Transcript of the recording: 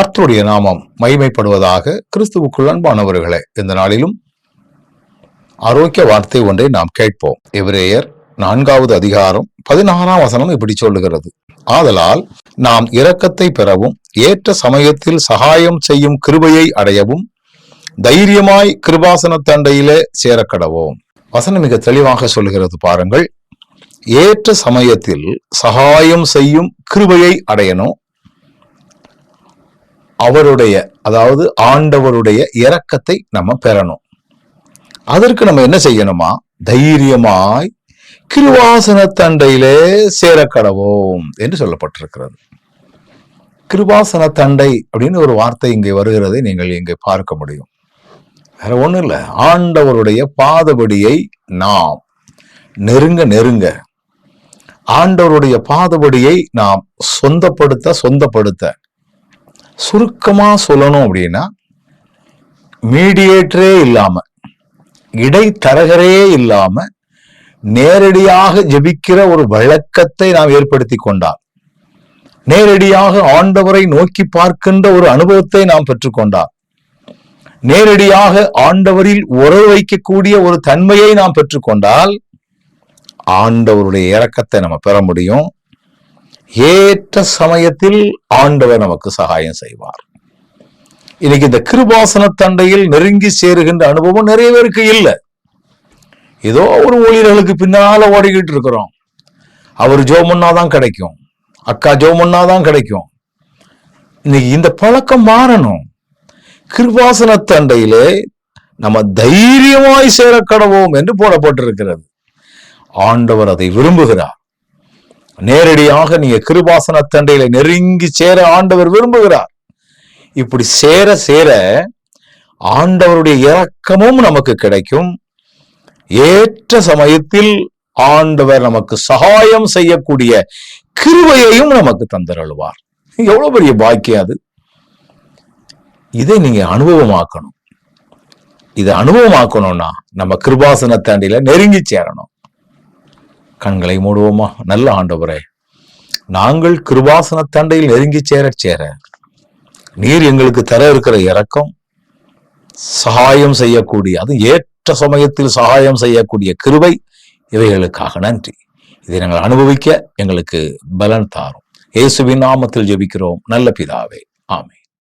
கர்த்தருடைய நாமம் மகிமைப்படுவதாக கிறிஸ்துவுக்குள் அன்பானவர்களே இந்த நாளிலும் ஆரோக்கிய வார்த்தை ஒன்றை நாம் கேட்போம். எவ்ரேயர் நான்காவது அதிகாரம் பதினாறாம் வசனம் இப்படி சொல்லுகிறது. ஆதலால் நாம் இரக்கத்தை பெறவும் ஏற்ற சமயத்தில் சகாயம் செய்யும் கிருபையை அடையவும் தைரியமாய் கிருபாசன தண்டையிலே சேரக்கடவோம். வசனம் மிக தெளிவாக சொல்லுகிறது பாருங்கள். ஏற்ற சமயத்தில் சகாயம் செய்யும் கிருபையை அடையணும் அவருடைய அதாவது ஆண்டவருடைய இரக்கத்தை நம்ம பெறணும். அதற்கு நம்ம என்ன செய்யணுமா? தைரியமாய் கிருவாசன தண்டையிலே சேரக்கடவோம் என்று சொல்லப்பட்டிருக்கிறது. கிருபாசன தண்டை அப்படின்னு ஒரு வார்த்தை இங்கே வருகிறதை நீங்கள் இங்கே பார்க்க முடியும். வேற ஒன்றும் இல்லை. ஆண்டவருடைய பாதபடியை நாம் நெருங்க நெருங்க ஆண்டவருடைய பாதபடியை நாம் சொந்தப்படுத்த சொந்தப்படுத்த சுருக்கமாக சொல்லணும் அப்படின்னா மீடியேட்டரே இல்லாமல் இடைத்தரகரே இல்லாமல் நேரடியாக ஜெபிக்கிற ஒரு வழக்கத்தை நாம் ஏற்படுத்தி கொண்டால் நேரடியாக ஆண்டவரை நோக்கி பார்க்கின்ற ஒரு அனுபவத்தை நாம் பெற்றுக்கொண்டால் நேரடியாக ஆண்டவரில் உறவு வைக்கக்கூடிய ஒரு தன்மையை நாம் பெற்றுக்கொண்டால் ஆண்டவருடைய இறக்கத்தை நம்ம பெற முடியும். ஏற்ற சமயத்தில் ஆண்டவர் நமக்கு சகாயம் செய்வார். இன்னைக்கு இந்த கிருபாசன தண்டையில் நெருங்கி சேருகின்ற அனுபவம் நிறைய பேருக்கு இல்லை. ஏதோ ஒரு ஊழியர்களுக்கு பின்னால ஓடிக்கிட்டு இருக்கிறோம். அவர் ஜோமுன்னா தான் கிடைக்கும். அக்கா ஜோமுன்னா தான் கிடைக்கும். இன்னைக்கு இந்த பழக்கம் மாறணும். கிருபாசன தண்டையிலே நம்ம தைரியமாய் சேர கடவோம் என்று போடப்பட்டிருக்கிறது. ஆண்டவர் அதை விரும்புகிறார். நேரடியாக நீங்க கிருபாசன தண்டையில நெருங்கி சேர ஆண்டவர் விரும்புகிறார். இப்படி சேர சேர ஆண்டவருடைய இரக்கமும் நமக்கு கிடைக்கும். ஏற்ற சமயத்தில் ஆண்டவர் நமக்கு சகாயம் செய்யக்கூடிய கிருவையையும் நமக்கு தந்தருள்வார். எவ்வளவு பெரிய பாக்கியம் அது. இதை நீங்க அனுபவமாக்கணும். இதை அனுபவமாக்கணும்னா நம்ம கிருபாசன தாண்டியில நெருங்கி சேரணும். கண்களை மூடுவோமா? நல்ல ஆண்டவரே நாங்கள் கிருபாசன தண்டையில் நெருங்கி சேர சேர நீர் எங்களுக்கு தர இருக்கிற இரக்கம் சகாயம் செய்யக்கூடிய அது ஏற்ற சமயத்தில் சகாயம் செய்யக்கூடிய கிருபை இவைகளுக்காக நன்றி. இதை நாங்கள் அனுபவிக்க எங்களுக்கு பலன் தாரும். இயேசுவின் நாமத்தில் ஜெபிக்கிறோம். நல்ல பிதாவே. ஆமை